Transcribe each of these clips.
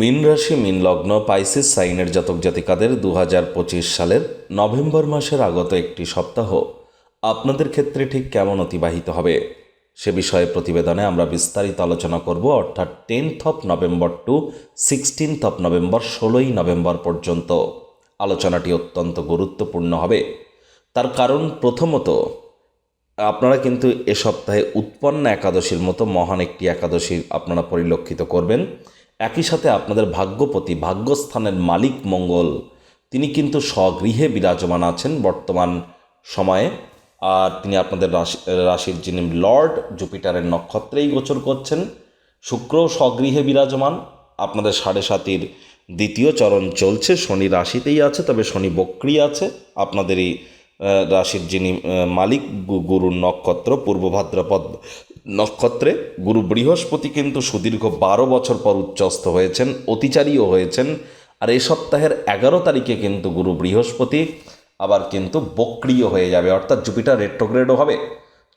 মিন রাশি, মিন লগ্ন, পাইসিস সাইনের জাতক জাতিকাদের দু হাজার পঁচিশ সালের নভেম্বর মাসের আগত একটি সপ্তাহ আপনাদের ক্ষেত্রে ঠিক কেমন অতিবাহিত হবে? সে বিষয়ে প্রতিবেদনে আমরা বিস্তারিত আলোচনা করব, অর্থাৎ tenth of November to sixteenth of November ষোলোই নভেম্বর পর্যন্ত। আলোচনাটি অত্যন্ত গুরুত্বপূর্ণ হবে। তার কারণ প্রথমত, আপনারা কিন্তু এ সপ্তাহে উৎপন্ন একাদশীর মতো মহান একটি একাদশী আপনারা পরিলক্ষিত করবেন। একই সাথে আপনাদের ভাগ্যপতি, ভাগ্যস্থানের মালিক মঙ্গল। তিনি কিন্তু স্বগৃহে বিরাজমান আছেন বর্তমান সময়ে। আর তিনি আপনাদের রাশি, রাশির যিনি লর্ড জুপিটারের নক্ষত্রেই গোচর করছেন। শুক্র স্বগৃহে বিরাজমান। আপনাদের সাড়ে সাতির দ্বিতীয় চরণ চলছে। শনি রাশিতেই আছে, তবে শনি বক্রি আছে। আপনাদেরই রাশির যিনি মালিক গুরুর নক্ষত্র, পূর্ব ভাদ্রপদ নক্ষত্রে গুরু বৃহস্পতি কিন্তু সুদীর্ঘ বারো বছর পর উচ্চস্থ হয়েছেন, অতিচারীও হয়েছেন, আর এই সপ্তাহের এগারো তারিখে কিন্তু গুরু বৃহস্পতি আবার কিন্তু বক্রিয় হয়ে যাবে, অর্থাৎ জুপিটার রেট্রোগ্রেডও হবে।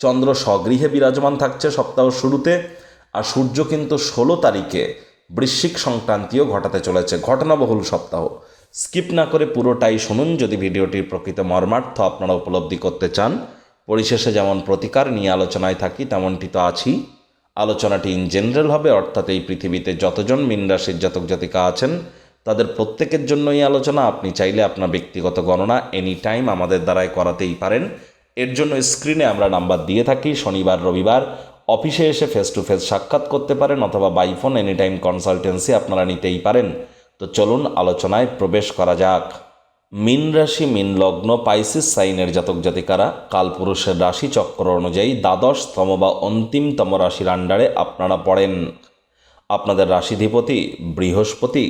চন্দ্র স্বগৃহে বিরাজমান থাকছে সপ্তাহ শুরুতে, আর সূর্য কিন্তু ষোলো তারিখে বৃশ্চিক সংক্রান্তিও ঘটাতে চলেছে, ঘটনাবহুল সপ্তাহ। স্কিপ না করে পুরোটাই শুনুন, যদি ভিডিওটির প্রকৃত মর্মার্থ আপনারা উপলব্ধি করতে চান পরিশেষে যেমন প্রতিকার নিয়ে আলোচনায় থাকি, তেমনটি তো আছি। আলোচনাটি ইন জেনারেল হবে, অর্থাৎ এই পৃথিবীতে যতজন মিন রাশির জাতক জাতিকা আছেন, তাদের প্রত্যেকের জন্য এই আলোচনা। আপনি চাইলে আপনার ব্যক্তিগত গণনা এনি টাইম আমাদের দ্বারাই করাতেই পারেন। এর জন্য স্ক্রিনে আমরা নাম্বার দিয়ে থাকি, শনিবার, রবিবার। অফিসে এসে ফেস টু ফেস সাক্ষাৎ করতে পারেন অথবা by phone any time consultancy আপনারা নিতেই পারেন। তো চলুন আলোচনায় প্রবেশ করা যাক। মিন রাশি, মিন লগ্ন, পাইসিস সাইনের জাতক জাতিকারা কালপুরুষের রাশি চক্র অনুযায়ী দ্বাদশতম বা অন্তিমতম রাশির আন্ডারে আপনারা পড়েন। আপনাদের রাশিধিপতি বৃহস্পতি।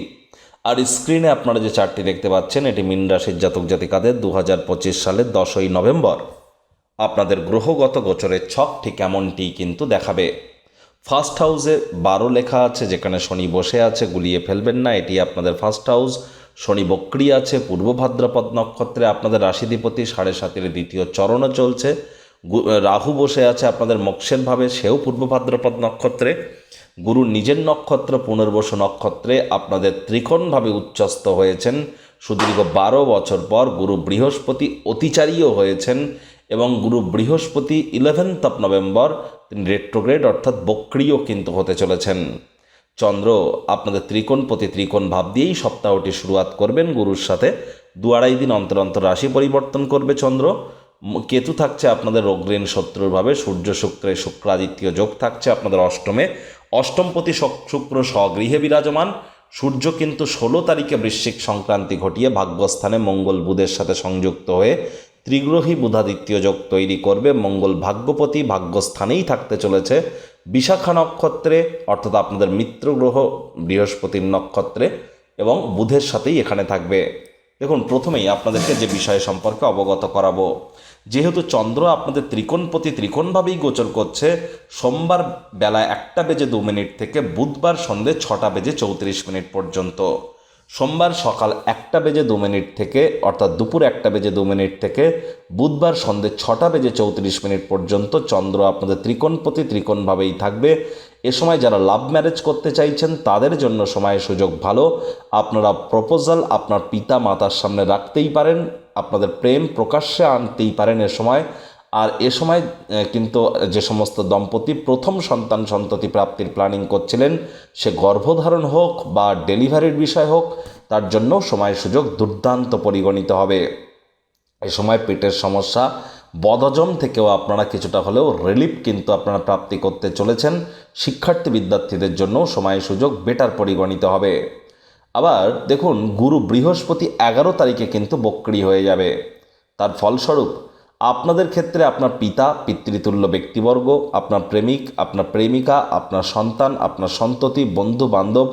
আর স্ক্রিনে আপনারা যে চারটি দেখতে পাচ্ছেন, এটি মিন রাশির জাতক জাতিকাদের দু হাজার পঁচিশ সালের দশই নভেম্বর। আপনাদের গ্রহগত গোচরের ছক ঠিক এমনটি কিন্তু দেখাবে। ফার্স্ট হাউসে বারো লেখা আছে, যেখানে শনি বসে আছে, গুলিয়ে ফেলবেন না, এটি আপনাদের ফার্স্ট হাউস। শনি বক্রি আছে, পূর্ব ভাদ্রপদ নক্ষত্রে আপনাদের রাশিধিপতি সাড়ে সাতের দ্বিতীয় চরণও চলছে। রাহু বসে আছে আপনাদের মোক্ষের ভাবে, সেও পূর্ব ভাদ্রপদ নক্ষত্রে। গুরু নিজের নক্ষত্র, পুনর্বসু নক্ষত্রে আপনাদের ত্রিকোণভাবে উচ্চস্থ হয়েছেন। সুদীর্ঘ বারো বছর পর গুরু বৃহস্পতি অতিচারীও হয়েছেন এবং গুরু বৃহস্পতি ইলেভেন্থ অফ নভেম্বর তিনি রেট্রোগ্রেড অর্থাৎ বক্রিয় কিন্তু হতে চলেছেন। চন্দ্র আপনাদের ত্রিকোণ প্রতি ত্রিকোণ ভাব দিয়েই সপ্তাহটি শুরুয়াত করবেন। গুরুর সাথে দু আড়াই দিন অন্তর অন্তর রাশি পরিবর্তন করবে চন্দ্র। কেতু থাকছে আপনাদের অগ্রিণ শত্রুরভাবে সূর্য শুক্রে শুক্রাদিত্য যোগ থাকছে আপনাদের অষ্টমে। অষ্টমপতি শক- শুক্র স্বগৃহে বিরাজমান। সূর্য কিন্তু ষোলো তারিখে বৃশ্চিক সংক্রান্তি ঘটিয়ে ভাগ্যস্থানে মঙ্গল বুধের সাথে সংযুক্ত হয়ে ত্রিগ্রহী বুধাদিত্য যোগ তৈরি করবে। মঙ্গল ভাগ্যপতি ভাগ্যস্থানেই থাকতে চলেছে। বিশাখা নক্ষত্রে অর্থাৎ আপনাদের মিত্র গ্রহ বৃহস্পতির নক্ষত্রে এবং বুধের সাথেই এখানে থাকবে। দেখুন, প্রথমেই আপনাদেরকে যে বিষয় সম্পর্কে অবগত করাবো। যেহেতু চন্দ্র আপনাদের ত্রিকোণ প্রতি ত্রিকোণভাবেই গোচর করছে, সোমবার বেলা একটা বেজে দু মিনিট থেকে বুধবার সন্ধে ছটা বেজে চৌত্রিশ মিনিট পর্যন্ত। সোমবার সকাল একটা বেজে দু মিনিট থেকে, অর্থাৎ দুপুর একটা বেজে দু মিনিট থেকে, বুধবার সন্ধে ছটা বেজে চৌত্রিশ মিনিট পর্যন্ত চন্দ্র আপনাদের ত্রিকোণপতি ত্রিকোণভাবেই থাকবে। এ সময় যারা লাভ ম্যারেজ করতে চাইছেন, তাদের জন্য সময় সুযোগ ভালো। আপনারা প্রপোজাল আপনার পিতা মাতার সামনে রাখতেই পারেন, আপনাদের প্রেম প্রকাশ্যে আনতেই পারেন এ সময়। আর এ সময় কিন্তু যে সমস্ত দম্পতি প্রথম সন্তান সন্ততি প্রাপ্তির প্ল্যানিং করছিলেন, সে গর্ভধারণ হোক বা ডেলিভারির বিষয় হোক, তার জন্য সময় সুযোগ দুর্দান্ত পরিগণিত হবে। এ সময় পেটের সমস্যা, বদহজম থেকেও আপনারা কিছুটা হলেও রিলিফ কিন্তু আপনারা প্রাপ্তি করতে চলেছেন। শিক্ষার্থী বিদ্যার্থীদের জন্য সময় সুযোগ বেটার পরিগণিত হবে। আবার দেখুন, গুরু বৃহস্পতি এগারো তারিখে কিন্তু বক্রি হয়ে যাবে। তার ফলস্বরূপ আপনাদের ক্ষেত্রে আপনার পিতা, পিতৃতুল্য ব্যক্তিবর্গ, আপনার প্রেমিক, আপনার প্রেমিকা, আপনার সন্তান, আপনার সন্ততি বন্ধু বান্ধব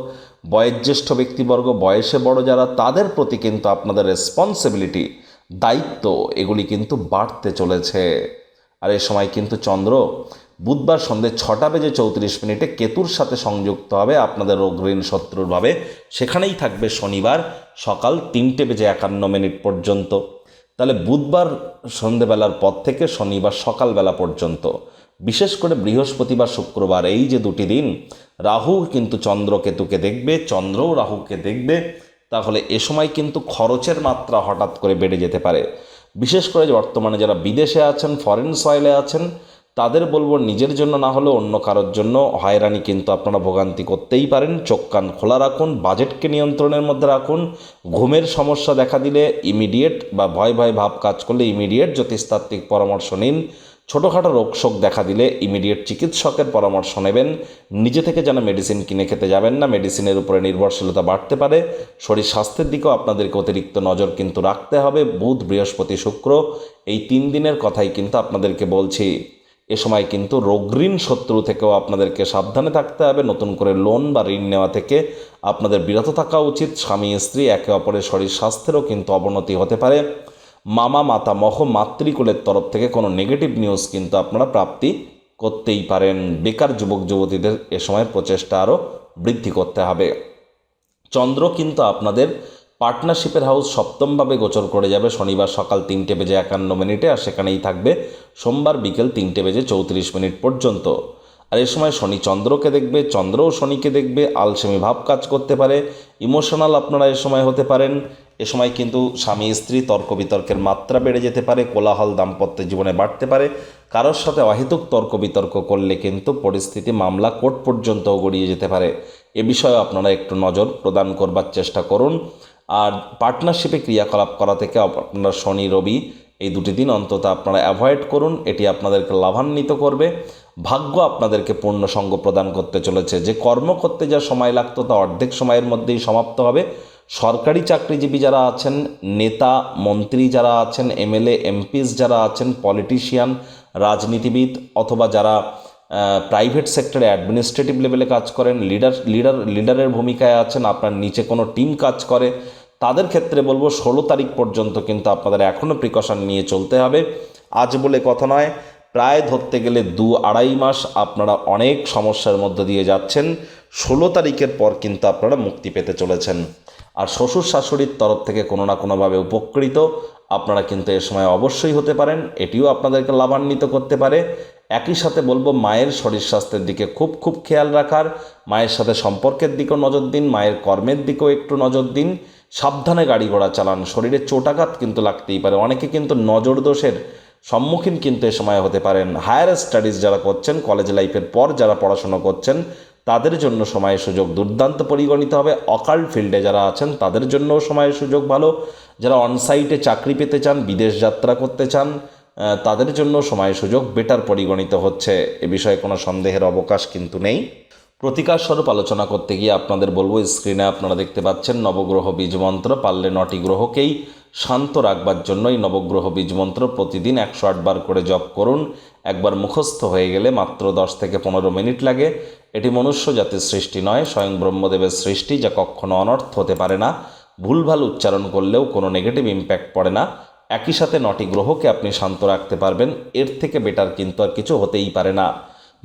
বয়োজ্যেষ্ঠ ব্যক্তিবর্গ, বয়সে বড় যারা, তাদের প্রতি কিন্তু আপনাদের রেসপন্সিবিলিটি দায়িত্ব, এগুলি কিন্তু বাড়তে চলেছে। আর এ সময় কিন্তু চন্দ্র বুধবার সন্ধে ছটা বেজে চৌত্রিশ মিনিটে কেতুর সাথে সংযুক্ত হবে আপনাদের অগ্রীণ শত্রুরভাবে সেখানেই থাকবে শনিবার সকাল তিনটে বেজে একান্ন মিনিট পর্যন্ত। তাহলে বুধবার সন্ধেবেলার পর থেকে শনিবার সকালবেলা পর্যন্ত, বিশেষ করে বৃহস্পতিবার, শুক্রবার, এই যে দুটি দিন, রাহু কিন্তু চন্দ্রকেতুকে দেখবে, চন্দ্রও রাহুকে দেখবে, তাহলে এ সময় কিন্তু খরচের মাত্রা হঠাৎ করে বেড়ে যেতে পারে। বিশেষ করে বর্তমানে যারা বিদেশে আছেন ফরেন সয়েলে আছেন তাদের বলব নিজের জন্য না হলেও অন্য কারোর জন্য। হয়রানি কিন্তু আপনারা ভোগান্তি করতেই পারেন। চোখ কান খোলা রাখুন, বাজেটকে নিয়ন্ত্রণের মধ্যে রাখুন। ঘুমের সমস্যা দেখা দিলে ইমিডিয়েট বা ভয় ভয় ভাব কাজ করলে ইমিডিয়েট জ্যোতিষতাত্ত্বিক পরামর্শ নিন। ছোটোখাটো রোগ শোক দেখা দিলে ইমিডিয়েট চিকিৎসকের পরামর্শ নেবেন। নিজে থেকে যেন মেডিসিন কিনে খেতে যাবেন না মেডিসিনের উপরে নির্ভরশীলতা বাড়তে পারে। শরীর স্বাস্থ্যের দিকেও আপনাদেরকে অতিরিক্ত নজর কিন্তু রাখতে হবে। বুধ, বৃহস্পতি, শুক্র এই তিন দিনের কথাই কিন্তু আপনাদেরকে বলছি। এ সময় কিন্তু রোগঋণ শত্রু থেকেও আপনাদেরকে সাবধানে থাকতে হবে। নতুন করে লোন বা ঋণ নেওয়া থেকে আপনাদের বিরত থাকা উচিত। স্বামী, স্ত্রী, একে অপরের শরীর স্বাস্থ্যেরও কিন্তু অবনতি হতে পারে। মামা মাতামহ মাতৃকুলের তরফ থেকে কোনো নেগেটিভ নিউজ কিন্তু আপনারা প্রাপ্তি করতেই পারেন। বেকার যুবক, যুবতীদের এ সময় প্রচেষ্টা আরও বৃদ্ধি করতে হবে। চন্দ্র কিন্তু আপনাদের পার্টনারশিপের হাউস সপ্তমভাবে গোচর করে যাবে। শনিবার সকাল তিনটে বেজে একান্ন মিনিটে আর সেখানেই থাকবে। সোমবার বিকেল তিনটে বেজে চৌত্রিশ মিনিট পর্যন্ত। আর এ সময় শনি চন্দ্রকে দেখবে, চন্দ্রও শনিকে দেখবে। আলসেমি ভাব কাজ করতে পারে। ইমোশনাল আপনারা এ সময় হতে পারেন। এ সময় কিন্তু স্বামী, স্ত্রী তর্ক বিতর্কের মাত্রা বেড়ে যেতে পারে। কোলাহল দাম্পত্য জীবনে বাড়তে পারে। কারোর সাথে অহেতুক তর্ক বিতর্ক করলে কিন্তু পরিস্থিতি মামলা কোর্ট পর্যন্তও গড়িয়ে যেতে পারে। এ বিষয়ে আপনারা একটু নজর প্রদান করবার চেষ্টা করুন। আর পার্টনারশিপে ক্রিয়াকলাপ করা থেকে আপনারা শনি, রবি এই দুটি দিন অন্তত আপনারা অ্যাভয়েড করুন। এটি আপনাদেরকে লাভান্বিত করবে। ভাগ্য আপনাদেরকে পূর্ণ সঙ্গ প্রদান করতে চলেছে। যে কর্ম করতে যা সময় লাগতো তা অর্ধেক সময়ের মধ্যেই সমাপ্ত হবে। সরকারি চাকরিজীবী যারা আছেন, নেতা, মন্ত্রী যারা আছেন, এমএলএ, এমপিস যারা আছেন পলিটিশিয়ান রাজনীতিবিদ অথবা যারা প্রাইভেট সেক্টরে অ্যাডমিনিস্ট্রেটিভ লেভেলে কাজ করেন লিডার লিডার লিডারের ভূমিকায় আছেন, আপনার নিচে কোনো টিম কাজ করে তাদের ক্ষেত্রে বলব ষোলো তারিখ পর্যন্ত কিন্তু আপনাদের এখনও প্রিকশন নিয়ে চলতে হবে। আজ বলে কথা নয়, প্রায় ধরতে গেলে দু আড়াই মাস আপনারা অনেক সমস্যার মধ্য দিয়ে যাচ্ছেন। ষোলো তারিখের পর কিন্তু আপনারা মুক্তি পেতে চলেছেন। আর শ্বশুর শাশুড়ির তরফ থেকে কোনো না কোনোভাবে উপকৃত। আপনারা কিন্তু এ সময় অবশ্যই হতে পারেন, এটিও আপনাদেরকে লাভান্বিত করতে পারে। একই সাথে বলব মায়ের শরীর স্বাস্থ্যের দিকে খুব খুব খেয়াল রাখার, মায়ের সাথে সম্পর্কের দিকেও নজর দিন, মায়ের কর্মের দিকেও একটু নজর দিন। সাবধানে গাড়ি ঘোড়া চালান, শরীরে চোটাঘাত কিন্তু লাগতেই পারে, অনেকে কিন্তু নজর দোষের সম্মুখীন কিন্তু এ সময় হতে পারেন। হায়ার স্টাডিজ যারা করছেন, কলেজ লাইফের পর যারা পড়াশোনা করছেন, তাদের জন্য সময় সুযোগ দুর্দান্ত পরিগণিত হবে। অকাল্ট ফিল্ডে যারা আছেন, তাদের জন্যও সময়ের সুযোগ ভালো। যারা অনসাইটে চাকরি পেতে চান, বিদেশ যাত্রা করতে চান তাদের জন্য সময় সুযোগ বেটার পরিগণিত হচ্ছে। এ বিষয়ে কোনো সন্দেহের অবকাশ কিন্তু নেই। প্রতিকার স্বরূপ আলোচনা করতে গিয়ে আপনাদের বলব, স্ক্রিনে আপনারা দেখতে পাচ্ছেন নবগ্রহ বীজ মন্ত্র পারলে নটি গ্রহকেই শান্ত রাখবার জন্যই নবগ্রহ বীজ মন্ত্র প্রতিদিন একশো আটবার করে জপ করুন। একবার মুখস্থ হয়ে গেলে মাত্র দশ থেকে পনেরো মিনিট লাগে। এটি মনুষ্য জাতির সৃষ্টি নয়, স্বয়ং ব্রহ্মদেবের সৃষ্টি যা কখনো অনর্থ হতে পারে না। ভুলভাল উচ্চারণ করলেও কোনো নেগেটিভ ইম্প্যাক্ট পড়ে না। একই সাথে নটি গ্রহকে আপনি শান্ত রাখতে পারবেন। এর থেকে বেটার কিন্তু আর কিছু হতেই পারে না।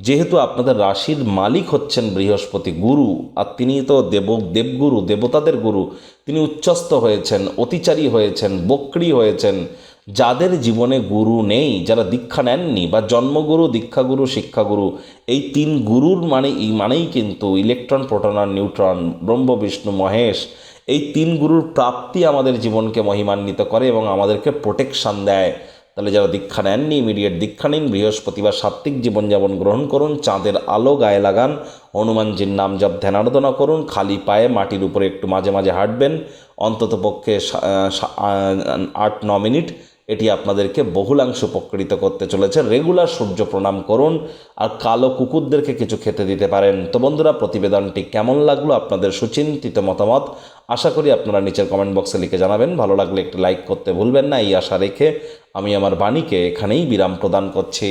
যেহেতু আপনাদের রাশির মালিক হচ্ছেন বৃহস্পতি গুরু, আর তিনি তো দেব, দেবগুরু, দেবতাদের গুরু, তিনি উচ্চস্থ হয়েছেন, অতিচারী হয়েছেন, বক্রি হয়েছেন। যাদের জীবনে গুরু নেই, যারা দীক্ষা নেননি, বা জন্মগুরু, দীক্ষাগুরু, শিক্ষাগুরু, এই তিন গুরুর মানে এই মানেই কিন্তু ইলেকট্রন প্রোটন আর নিউট্রন ব্রহ্ম বিষ্ণু মহেশ এই তিন গুরুর প্রাপ্তি আমাদের জীবনকে মহিমান্বিত করে এবং আমাদেরকে প্রোটেকশান দেয়। তাহলে যারা দীক্ষা নেননি ইমিডিয়েট দীক্ষা নিন, বৃহস্পতিবার সাত্ত্বিক জীবনযাপন গ্রহণ করুন, চাঁদের আলো গায়ে লাগান, হনুমানজির নাম জপ ধ্যানারাধনা করুন, খালি পায়ে মাটির উপরে একটু মাঝে মাঝে হাঁটবেন অন্তত পক্ষে সা- সা- আট, ন মিনিট এটি আপনাদেরকে বহুলাংশ উপকৃত করতে চলেছে। রেগুলার সূর্য প্রণাম করুন আর কালো কুকুরদেরকে কিছু খেতে দিতে পারেন। তো বন্ধুরা, প্রতিবেদনটি কেমন লাগল আপনাদের সুচিন্তিত মতামত? আশা করি আপনারা নিচের কমেন্ট বক্সে লিখে জানাবেন। ভালো লাগলে একটি লাইক করতে ভুলবেন না। এই আশা রেখে আমি আমার বাণীকে এখানেই বিরাম প্রদান করছি।